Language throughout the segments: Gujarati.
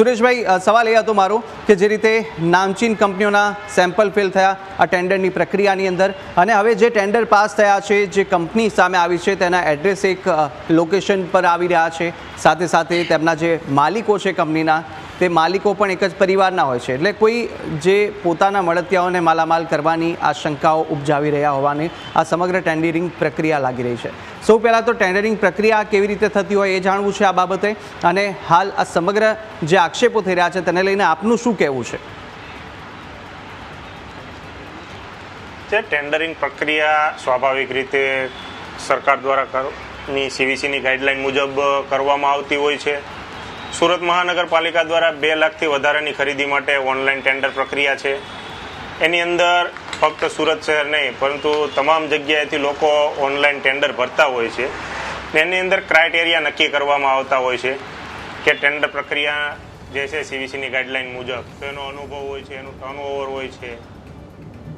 સુરેશભાઈ સવાલ એ હતો મારો કે જે રીતે નામચીન કંપનીઓના સેમ્પલ ફેલ થયા આ ટેન્ડરની પ્રક્રિયાની અંદર અને હવે જે ટેન્ડર પાસ થયા છે, જે કંપની સામે આવી છે, તેના એડ્રેસ એક લોકેશન પર આવી રહ્યા છે. સાથે સાથે તેમના જે માલિકો છે કંપનીના તે માલિકો પણ એક જ પરિવારના હોય છે. એટલે કોઈ જે પોતાના મળતિયાઓને માલામાલ કરવાની આ શંકાઓ ઉપજાવી રહ્યા હોવાની આ સમગ્ર ટેન્ડરિંગ પ્રક્રિયા લાગી રહી છે. સૌ પહેલાં તો ટેન્ડરિંગ પ્રક્રિયા કેવી રીતે થતી હોય એ જાણવું છે આ બાબતે અને હાલ આ સમગ્ર જે આક્ષેપો થઈ રહ્યા છે તેને લઈને આપનું શું કહેવું છે? જે ટેન્ડરિંગ પ્રક્રિયા સ્વાભાવિક રીતે સરકાર દ્વારા કરો, ની સીવીસીની ગાઈડલાઈન મુજબ કરવામાં આવતી હોય છે. સુરત મહાનગરપાલિકા દ્વારા બે લાખથી વધારાની ખરીદી માટે ઓનલાઈન ટેન્ડર પ્રક્રિયા છે. એની અંદર ફક્ત સુરત શહેર નહીં, પરંતુ તમામ જગ્યાએથી લોકો ઓનલાઈન ટેન્ડર ભરતા હોય છે. એની અંદર ક્રાઇટેરિયા નક્કી કરવામાં આવતા હોય છે કે ટેન્ડર પ્રક્રિયા જે છે સીવીસીની ગાઈડલાઈન મુજબ, તો એનો અનુભવ હોય છે, એનું ટર્નઓવર હોય છે,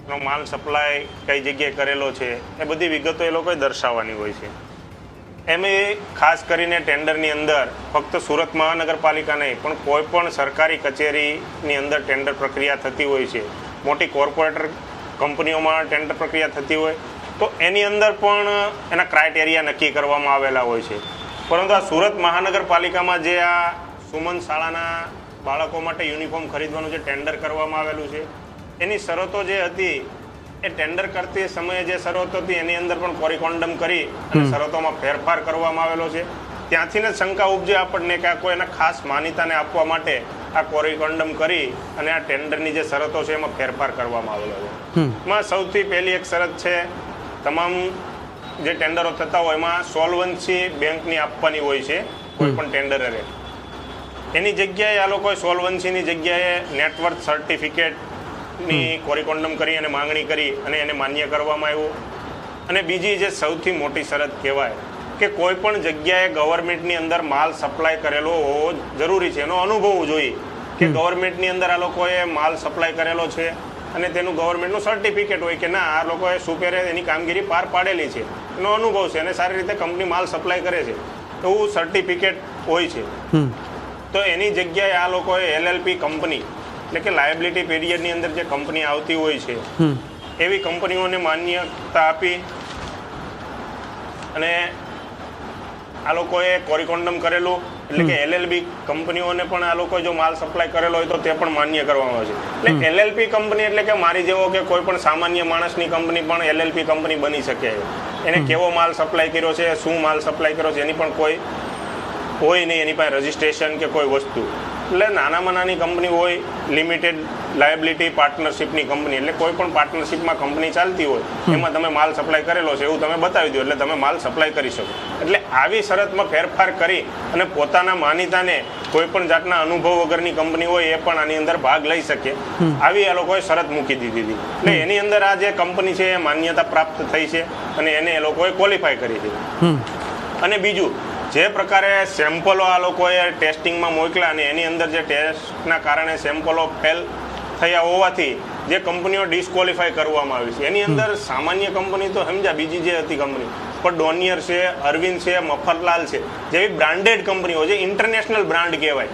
એનો માલ સપ્લાય કઈ જગ્યાએ કરેલો છે, એ બધી વિગતો એ લોકોએ દર્શાવવાની હોય છે. એમ એ ખાસ કરીને ટેન્ડરની અંદર ફક્ત સુરત મહાનગરપાલિકા નહીં, પણ કોઈ પણ સરકારી કચેરીની અંદર ટેન્ડર પ્રક્રિયા થતી હોય છે. મોટી કોર્પોરેટર કંપનીઓમાં ટેન્ડર પ્રક્રિયા થતી હોય. તો એની અંદર પણ એના ક્રાઇટેરિયા નક્કી કરવામાં આવેલા હોય છે. પરંતુ આ સુરત મહાનગરપાલિકામાં જે આ સુમન શાળાના બાળકો માટે યુનિફોર્મ ખરીદવાનું જે ટેન્ડર કરવામાં આવેલું છે, એની શરતો જે હતી એ ટેન્ડર કરતી સમયે જે શરતો હતી એની અંદર પણ કોરિકોન્ડમ કરી અને શરતોમાં ફેરફાર કરવામાં આવેલો છે. ત્યાંથી ને શંકા ઉપજે આપણને કે આ કોઈ એના ખાસ માન્યતાને આપવા માટે આ કોરિકોન્ડમ કરી અને આ ટેન્ડરની જે શરતો છે એમાં ફેરફાર કરવામાં આવેલો છે. એમાં સૌથી પહેલી એક શરત છે તમામ જે ટેન્ડરો થતા હોય એમાં સોલ્વન્સી બેંકની આપવાની હોય છે કોઈ પણ ટેન્ડરરે એની જગ્યાએ આ લોકોએ સોલ્વન્સીની જગ્યાએ નેટવર્ક સર્ટિફિકેટની કોરિકોન્ડમ કરી અને માંગણી કરી અને એને માન્ય કરવામાં આવ્યું. અને બીજી જે સૌથી મોટી શરત કહેવાય કે કોઈ પણ જગ્યાએ ગવર્મેન્ટની અંદર માલ સપ્લાય કરેલો હોવો જરૂરી છે. એનો અનુભવ જોઈએ કે ગવર્મેન્ટની અંદર આ લોકોએ માલ સપ્લાય કરેલો છે અને તેનું ગવર્મેન્ટનું સર્ટિફિકેટ હોય કે ના આ લોકોએ સુપેરે એની કામગીરી પાર પાડેલી છે. એનો અનુભવ છે અને સારી રીતે કંપની માલ સપ્લાય કરે છે. એવું સર્ટિફિકેટ હોય છે. તો એની જગ્યાએ આ લોકોએ એલએલપી કંપની એટલે કે લાયબિલિટી પીરિયડની અંદર જે કંપની આવતી હોય છે એવી કંપનીઓને માન્યતા આપી અને આ લોકોએ કોરિકોન્ડમ કરેલું એટલે કે એલએલબી કંપનીઓને પણ આ લોકો જો માલ સપ્લાય કરેલો હોય તો તે પણ માન્ય કરવામાં આવે છે એટલે એલએલપી કંપની એટલે કે મારી જેવો કે કોઈ પણ સામાન્ય માણસની કંપની પણ એલએલપી કંપની બની શકે. એને કેવો માલ સપ્લાય કર્યો છે શું માલ સપ્લાય કર્યો છે એની પણ કોઈ હોય નહીં એની પાસે રજિસ્ટ્રેશન કે કોઈ વસ્તુ. એટલે નાનામાં નાની કંપની હોય લિમિટેડ લાયબિલિટી પાર્ટનરશિપની કંપની એટલે કોઈ પણ પાર્ટનરશિપમાં કંપની ચાલતી હોય એમાં તમે માલ સપ્લાય કરેલો છે એવું તમે બતાવી દો એટલે તમે માલ સપ્લાય કરી શકો. એટલે આવી શરતમાં ફેરફાર કરી અને પોતાના માન્યતાને કોઈ પણ જાતના અનુભવ વગરની કંપની હોય એ પણ આની અંદર ભાગ લઈ શકે. આવી આ લોકોએ શરત મૂકી દીધી હતી. એટલે એની અંદર આ જે કંપની છે એ માન્યતા પ્રાપ્ત થઈ છે અને એને એ લોકોએ ક્વોલિફાય કરી છે. અને બીજું જે પ્રકારે સેમ્પલો આ લોકોએ ટેસ્ટિંગમાં મોકલ્યા અને એની અંદર જે ટેસ્ટના કારણે સેમ્પલો ફેલ થયા હોવાથી જે કંપનીઓ ડિસ્કોલિફાય કરવામાં આવી છે. એની અંદર સામાન્ય કંપની તો સમજ્યા બીજી જે હતી કંપની. પણ ડોનિયર છે અરવિંદ છે મફતલાલ છે જેવી બ્રાન્ડેડ કંપનીઓ જે ઇન્ટરનેશનલ બ્રાન્ડ કહેવાય.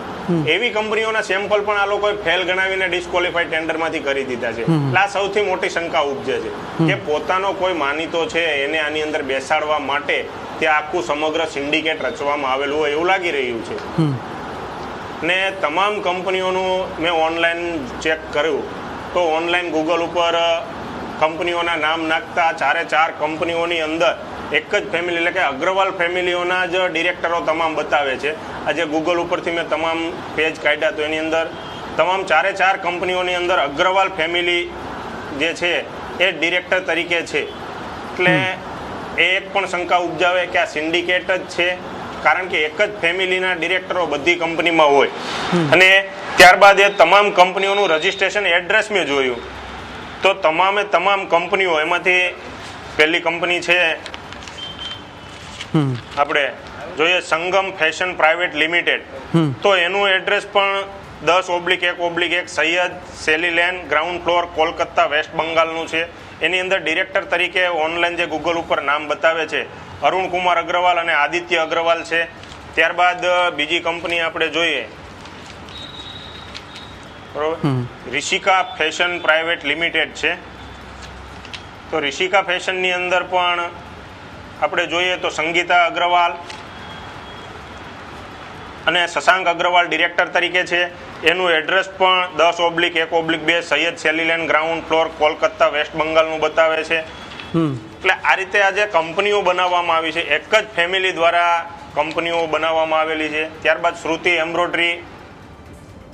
એવી કંપનીઓના સેમ્પલ પણ આ લોકોએ ફેલ ગણાવીને ડિસ્કોલિફાઈ ટેન્ડરમાંથી કરી દીધા છે. એટલે આ સૌથી મોટી શંકા ઉપજે છે કે પોતાનો કોઈ માનીતો છે એને આની અંદર બેસાડવા માટે ત્યાં આખું સમગ્ર સિન્ડિકેટ રચવામાં આવેલું હોય એવું લાગી રહ્યું છે. ને તમામ કંપનીઓનું મેં ઓનલાઈન ચેક કર્યું તો ઓનલાઈન ગૂગલ ઉપર કંપનીઓના નામ નાખતા ચારે ચાર કંપનીઓની અંદર એક જ ફેમિલી એટલે કે અગ્રવાલ ફેમિલીઓના જ ડિરેક્ટરો તમામ બતાવે છે. આજે ગૂગલ ઉપરથી મેં તમામ પેજ કાઢ્યા તો એની અંદર તમામ ચારે ચાર કંપનીઓની અંદર અગ્રવાલ ફેમિલી જે છે એ ડિરેક્ટર તરીકે છે. એટલે એ એક પણ શંકા ઉપજાવે કે આ સિન્ડિકેટ જ છે કારણ કે એક જ ફેમિલીના ડિરેક્ટરો બધી કંપનીમાં હોય. અને ત્યારબાદ એ તમામ કંપનીઓનું રજિસ્ટ્રેશન એડ્રેસ મેં જોયું. તો તમામે તમામ કંપનીઓ એમાંથી પહેલી કંપની છે આપણે જોઈએ સંગમ ફેશન પ્રાઇવેટ લિમિટેડ. તો એનું એડ્રેસ પણ દસ ઓબ્લિક એક ઓબ્લિક એક Syed Sali lane ground floor Kolkata West બંગાળનું છે. એની અંદર ડિરેક્ટર તરીકે ઓનલાઈન જે ગૂગલ ઉપર નામ બતાવે છે અરુણ કુમાર અગ્રવાલ અને આદિત્ય અગ્રવાલ છે. ત્યારબાદ બીજી કંપની આપણે જોઈએ. બરોબર? રિશિકા ફેશન પ્રાઇવેટ લિમિટેડ છે. તો રિષિકા ફેશનની અંદર પણ આપણે જોઈએ તો સંગીતા અગ્રવાલ અને શશાંક અગ્રવાલ ડિરેક્ટર તરીકે છે. એનું એડ્રેસ પણ દસ ઓબ્લિક એક ઓબ્લિક બે Syed Sali lane ground floor Kolkata West બંગાળનું બતાવે છે. એટલે આ રીતે આજે કંપનીઓ બનાવવામાં આવી છે. એક જ ફેમિલી દ્વારા કંપનીઓ બનાવવામાં આવેલી છે. ત્યારબાદ શ્રુતિ એમ્બ્રોડરી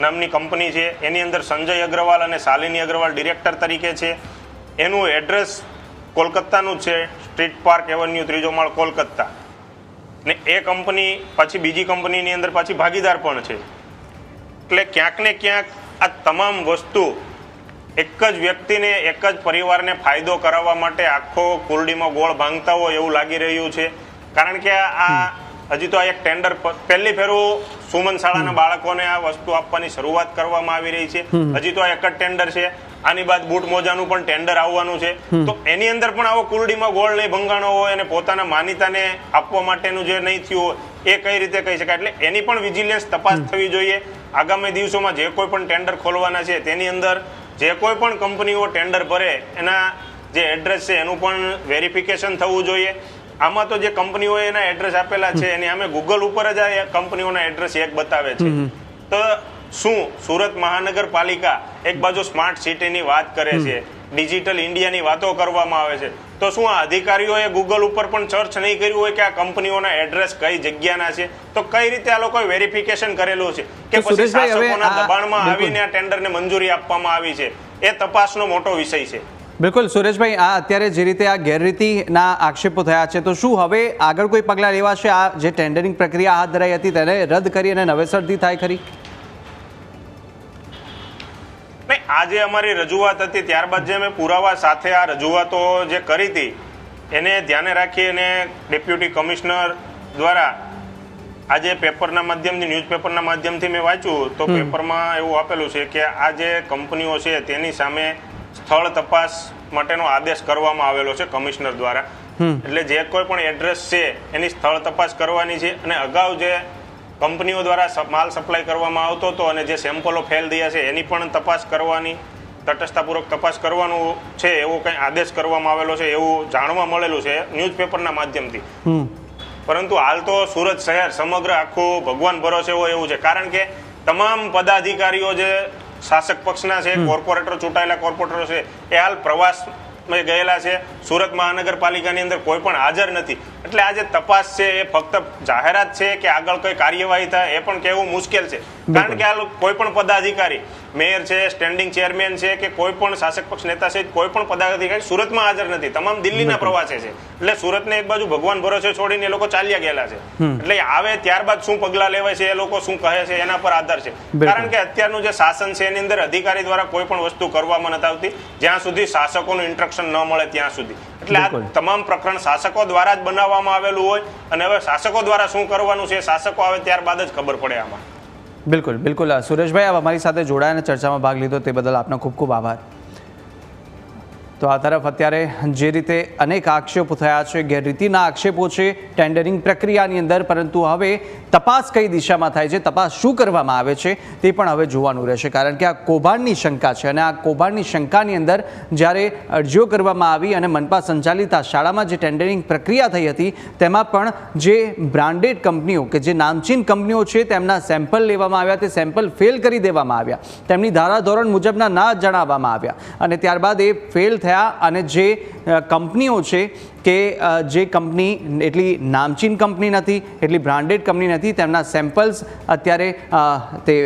નામની કંપની છે. એની અંદર સંજય અગ્રવાલ અને શાલિની અગ્રવાલ ડિરેક્ટર તરીકે છે. એનું એડ્રેસ કોલકાતાનું જ છે. સ્ટ્રીટ પાર્ક એવન્યુ ત્રીજો માળ કોલકાતા. ને એ કંપની પાછી બીજી કંપનીની અંદર પાછી ભાગીદાર પણ છે. એટલે ક્યાંક ને ક્યાંક આ તમામ વસ્તુ એક જ વ્યક્તિને એક જ પરિવારને ફાયદો કરાવવા માટે આખો કુરડીમાં ગોળ ભાંગતા હોય એવું લાગી રહ્યું છે. કારણ કે આ હજી તો આ એક ટેન્ડર પહેલી ફેરું સુમન શાળાના બાળકોને આ વસ્તુ આપવાની શરૂઆત કરવામાં આવી રહી છે. હજી તો આ એક જ ટેન્ડર છે. આની બાદ બૂટ મોજાનું પણ ટેન્ડર આવવાનું છે. તો એની અંદર પણ આવો કુરડીમાં ગોળ નહીં ભંગાણો હોય અને પોતાના માન્યતાને આપવા માટેનું જે નહીં થયું હોય એ કઈ રીતે કહી શકાય? એટલે એની પણ વિજિલન્સ તપાસ થવી જોઈએ. આગામી દિવસોમાં જે કોઈ પણ ટેન્ડર ખોલવાના છે તેની અંદર જે કોઈ પણ કંપનીઓ ટેન્ડર ભરે એના જે એડ્રેસ છે એનું પણ વેરિફિકેશન થવું જોઈએ. આમાં તો જે કંપનીઓ એના એડ્રેસ આપેલા છે એની અમે ગૂગલ ઉપર જ આ કંપનીઓના એડ્રેસ એક બતાવે છે. તો શું સુરત મહાનગરપાલિકા એક બાજુ સ્માર્ટ સિટીની વાત કરે છે ડિજિટલ ઇન્ડિયાની વાતો કરવામાં આવે છે તો શું આ અધિકારીઓએ ગૂગલ ઉપર પણ સર્ચ નહીં કર્યું હોય કે આ કંપનીઓના એડ્રેસ કઈ જગ્યાના છે? તો કઈ રીતે આ લોકોએ વેરિફિકેશન કરેલું છે કે પછી શાસકોના દબાણમાં આવીને આ ટેન્ડરને મંજૂરી આપવામાં આવી છે એ તપાસનો મોટો વિષય છે. બિલકુલ સુરેશભાઈ આ અત્યારે જે રીતે આ ગેરરીતિના આક્ષેપો થયા છે તો શું હવે આગળ કોઈ પગલાં લેવાશે આ જે ટેન્ડરિંગ પ્રક્રિયા હાથ ધરાઈ હતી તેને રદ કરી અને નવેસરથી થાય ખરી? નહીં આજે અમારી રજૂઆત હતી ત્યારબાદ જે અમે પુરાવા સાથે આ રજૂઆતો જે કરી હતી એને ધ્યાને રાખી અને ડેપ્યુટી કમિશનર દ્વારા આજે પેપરના માધ્યમથી ન્યૂઝપેપરના માધ્યમથી મેં વાંચ્યું તો પેપરમાં એવું આપેલું છે કે આ જે કંપનીઓ છે તેની સામે સ્થળ તપાસ માટેનો આદેશ કરવામાં આવેલો છે કમિશનર દ્વારા. એટલે જે કોઈ પણ એડ્રેસ છે એની સ્થળ તપાસ કરવાની છે અને અગાઉ જે કંપનીઓ દ્વારા માલ સપ્લાય કરવામાં આવતો હતો અને જે સેમ્પલો ફેલ થયા છે એની પણ તપાસ કરવાની તટસ્થતાપૂર્વક તપાસ કરવાનું છે એવો કંઈ આદેશ કરવામાં આવેલો છે એવું જાણવા મળેલું છે ન્યૂઝપેપરના માધ્યમથી. પરંતુ હાલ તો સુરત શહેર સમગ્ર આખું ભગવાન ભરોસે હોય એવું છે. કારણ કે તમામ પદાધિકારીઓ જે શાસક પક્ષના છે કોર્પોરેટર ચૂંટાયેલા કોર્પોરેટરો છે એ હાલ પ્રવાસ ગયેલા છે. સુરત મહાનગરપાલિકાની અંદર કોઈ પણ હાજર નથી. એટલે આ જે તપાસ છે એ ફક્ત જાહેરાત છે કે આગળ કોઈ કાર્યવાહી થાય એ પણ કહેવું મુશ્કેલ છે. કારણ કે આ કોઈ પણ પદાધિકારી મેયર છે સ્ટેન્ડિંગ ચેરમેન છે કે કોઈ પણ શાસક પક્ષ નેતા છે કોઈ પણ પદાધિકારી સુરતમાં હાજર નથી. તમામ દિલ્હીના પ્રવાસે છે. એટલે સુરતને એક બાજુ ભગવાન ભરોસે છોડીને એ લોકો ચાલ્યા ગયેલા છે. એટલે આવે ત્યારબાદ શું પગલા લેવાય છે એ લોકો શું કહે છે એના પર આધાર છે. કારણ કે અત્યારનું જે શાસન છે એની અંદર અધિકારી દ્વારા કોઈ પણ વસ્તુ કરવામાં નથી આવતી. જ્યાં સુધી શાસકોનું ઇન્સ્ટ્રક્શન ન મળે ત્યાં સુધી. એટલે આ તમામ પ્રકરણ શાસકો દ્વારા જ બનાવવામાં આવેલું હોય. અને હવે શાસકો દ્વારા શું કરવાનું છે શાસકો આવે ત્યારબાદ જ ખબર પડે આમાં. બિલકુલ બિલકુલ. સુરેશભાઈ, આપ અમારી સાથે જોડાયા અને ચર્ચામાં ભાગ લીધો તે બદલ આપનો ખૂબ ખૂબ આભાર. તો આ તરફ અત્યારે જે રીતે અનેક આક્ષેપો થયા છે, ગેરરીતિના આક્ષેપો છે, ટેન્ડરિંગ પ્રક્રિયાની અંદર, પરંતુ હવે તપાસ કઈ દિશામાં થાય છે, તપાસ શું કરવામાં આવે છે, તે પણ હવે જોવાનું રહેશે. કારણ કે આ કૌભાંડની શંકા છે અને આ કૌભાંડની શંકાની અંદર જ્યારે અરજીઓ કરવામાં આવી અને મનપા સંચાલિત આ શાળામાં જે ટેન્ડરિંગ પ્રક્રિયા થઈ હતી, તેમાં પણ જે બ્રાન્ડેડ કંપનીઓ કે જે નામચીન કંપનીઓ છે, તેમના સેમ્પલ લેવામાં આવ્યા, તે સેમ્પલ ફેલ કરી દેવામાં આવ્યા. તેમની ધારાધોરણ મુજબના ના જણાવવામાં આવ્યા. અને ત્યારબાદ એ ફેલ થયા અને જે કંપનીઓ છે કે જે કંપની એટલી નામચીન કંપની નથી, એટલી બ્રાન્ડેડ કંપની નથી, તેમના સેમ્પલ્સ અત્યારે તે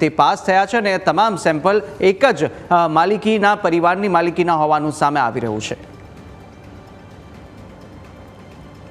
તે પાસ થયા છે અને તમામ સેમ્પલ એક જ માલિકીના પરિવારની માલિકીના હોવાનું સામે આવી રહ્યું છે.